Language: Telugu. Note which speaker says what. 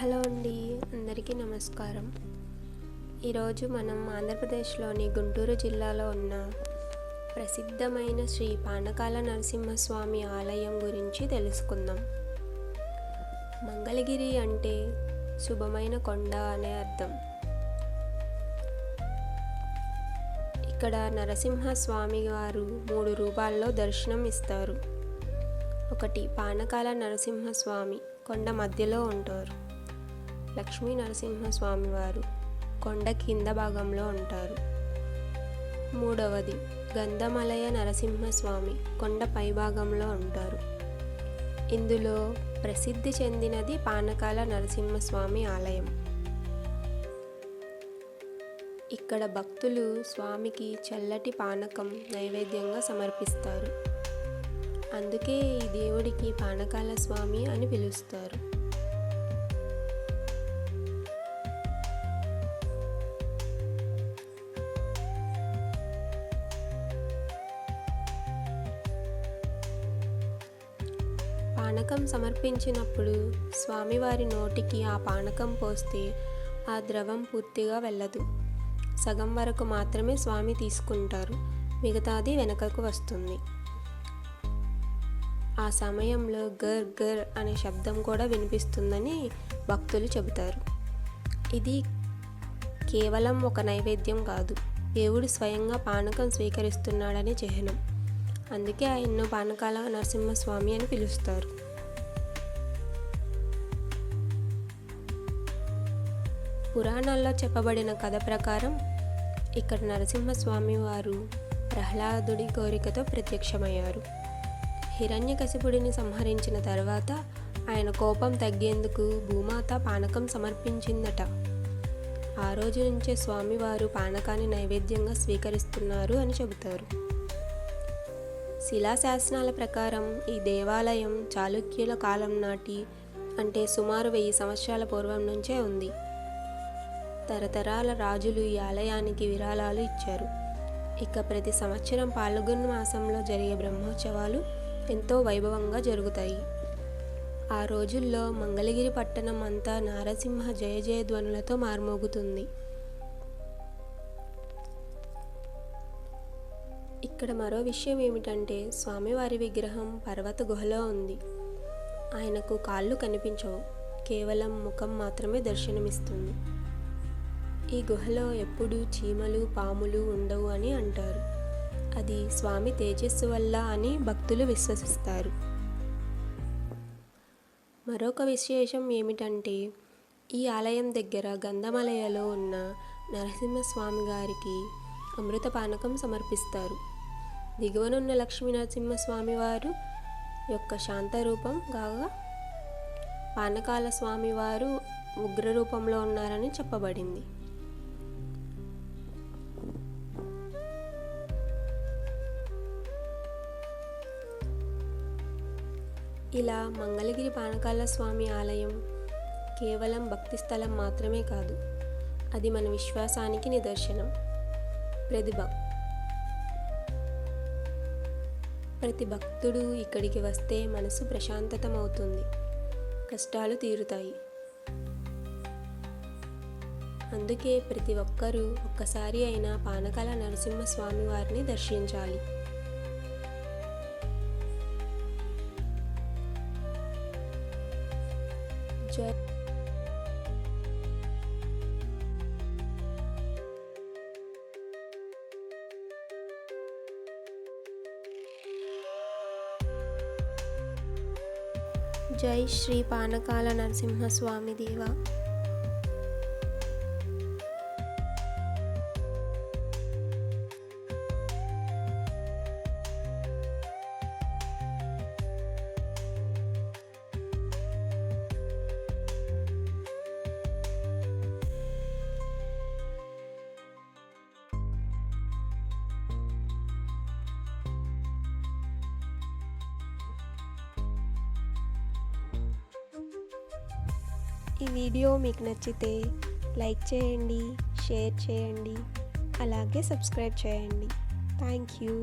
Speaker 1: హలో అండి అందరికీ నమస్కారం. ఈరోజు మనం ఆంధ్రప్రదేశ్లోని గుంటూరు జిల్లాలో ఉన్న ప్రసిద్ధమైన శ్రీ పానకాల నరసింహస్వామి ఆలయం గురించి తెలుసుకుందాం. మంగళగిరి అంటే శుభమైన కొండ అనే అర్థం. ఇక్కడ నరసింహస్వామి వారు మూడు రూపాల్లో దర్శనం ఇస్తారు. ఒకటి పానకాల నరసింహస్వామి కొండ మధ్యలో ఉంటారు. లక్ష్మీ నరసింహస్వామి వారు కొండ కింద భాగంలో ఉంటారు. మూడవది గంధమలయ నరసింహస్వామి కొండ పై భాగంలో ఉంటారు. ఇందులో ప్రసిద్ధి చెందినది పానకాల నరసింహస్వామి ఆలయం. ఇక్కడ భక్తులు స్వామికి చల్లటి పానకం నైవేద్యంగా సమర్పిస్తారు. అందుకే ఈ దేవుడికి పానకాల స్వామి అని పిలుస్తారు. పానకం సమర్పించినప్పుడు స్వామివారి నోటికి ఆ పానకం పోస్తే ఆ ద్రవం పూర్తిగా వెళ్ళదు. సగం వరకు మాత్రమే స్వామి తీసుకుంటారు. మిగతాది వెనకకు వస్తుంది. ఆ సమయంలో గర్ గర్ అనే శబ్దం కూడా వినిపిస్తుందని భక్తులు చెబుతారు. ఇది కేవలం ఒక నైవేద్యం కాదు. దేవుడు స్వయంగా పానకం స్వీకరిస్తున్నాడని చిహ్నం. అందుకే ఆయన్ను పానకాల నరసింహస్వామి అని పిలుస్తారు. పురాణాల్లో చెప్పబడిన కథ ప్రకారం ఇక్కడ నరసింహస్వామి వారు ప్రహ్లాదుడి కోరికతో ప్రత్యక్షమయ్యారు. హిరణ్యకశిపుడిని సంహరించిన తర్వాత ఆయన కోపం తగ్గేందుకు భూమాత పానకం సమర్పించిందట. ఆ రోజు నుంచే స్వామివారు పానకాన్ని నైవేద్యంగా స్వీకరిస్తున్నారు అని చెబుతారు. శిలాశాసనాల ప్రకారం ఈ దేవాలయం చాళుక్యుల కాలం నాటి అంటే సుమారు వెయ్యి సంవత్సరాల పూర్వం నుంచే ఉంది. తరతరాల రాజులు ఈ ఆలయానికి విరాళాలు ఇచ్చారు. ఇక ప్రతి సంవత్సరం పాల్గొన్న మాసంలో జరిగే బ్రహ్మోత్సవాలు ఎంతో వైభవంగా జరుగుతాయి. ఆ రోజుల్లో మంగళగిరి పట్టణం అంతా నారసింహ జయ జయ ధ్వనులతో మార్మోగుతుంది. ఇక్కడ మరో విషయం ఏమిటంటే స్వామివారి విగ్రహం పర్వత గుహలో ఉంది. ఆయనకు కాళ్ళు కనిపించవు. కేవలం ముఖం మాత్రమే దర్శనమిస్తుంది. ఈ గుహలో ఎప్పుడూ చీమలు పాములు ఉండవు అని అంటారు. అది స్వామి తేజస్సు వల్ల అని భక్తులు విశ్వసిస్తారు. మరొక విశేషం ఏమిటంటే ఈ ఆలయం దగ్గర గంధమలయలో ఉన్న నరసింహస్వామి గారికి అమృత పానకం సమర్పిస్తారు. దిగువనున్న లక్ష్మీ నరసింహస్వామి వారు యొక్క శాంత రూపం కాగా పానకాల స్వామివారు ఉగ్రరూపంలో ఉగ్ర రూపంలో ఉన్నారని చెప్పబడింది. ఇలా మంగళగిరి పానకాల స్వామి ఆలయం కేవలం భక్తి స్థలం మాత్రమే కాదు అది మన విశ్వాసానికి నిదర్శనం. ప్రతిభ. ప్రతి భక్తుడు ఇక్కడికి వస్తే మనసు ప్రశాంతతమవుతుంది. కష్టాలు తీరుతాయి. అందుకే ప్రతి ఒక్కరూ ఒక్కసారి అయినా పానకాల నరసింహస్వామి వారిని దర్శించాలి. జై జై శ్రీ పానకాల నరసింహస్వామి దేవా ఈ వీడియో మీకు నచ్చితే లైక్ చేయండి షేర్ చేయండి అలాగే సబ్స్క్రైబ్ చేయండి. Thank you.